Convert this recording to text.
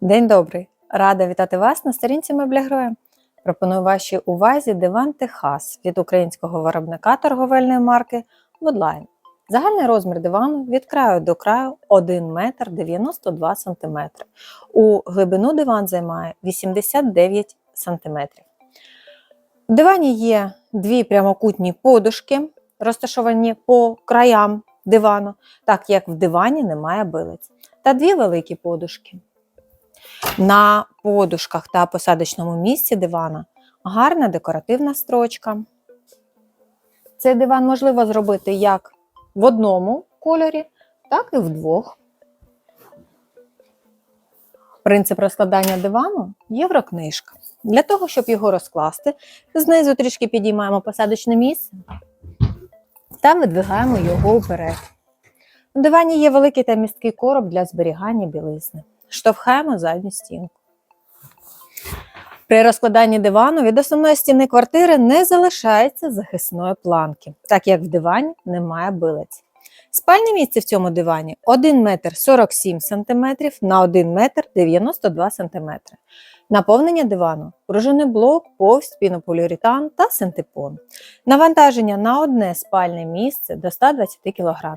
День добрий! Рада вітати вас на сторінці Меблягроя. Пропоную вашій увазі диван Техас від українського виробника торговельної марки Woodline. Загальний розмір дивану від краю до краю 1 метр 92 см. У глибину диван займає 89 см. В дивані є дві прямокутні подушки, розташовані по краям дивану, так як в дивані немає билиць, та дві великі подушки. На подушках та посадочному місці дивана гарна декоративна строчка. Цей диван можливо зробити як в одному кольорі, так і в двох. Принцип розкладання дивану єврокнижка. Для того, щоб його розкласти, знизу трішки підіймаємо посадочне місце та видвигаємо його вперед. У дивані є великий та місткий короб для зберігання білизни. Штовхаємо задню стінку. При розкладанні дивану від основної стіни квартири не залишається захисної планки, так як в дивані немає билиць. Спальне місце в цьому дивані 1 метр 47 см на 1 метр 92 см. Наповнення дивану пружинний блок, повсть, пінополіуретан та синтепон. Навантаження на одне спальне місце до 120 кг.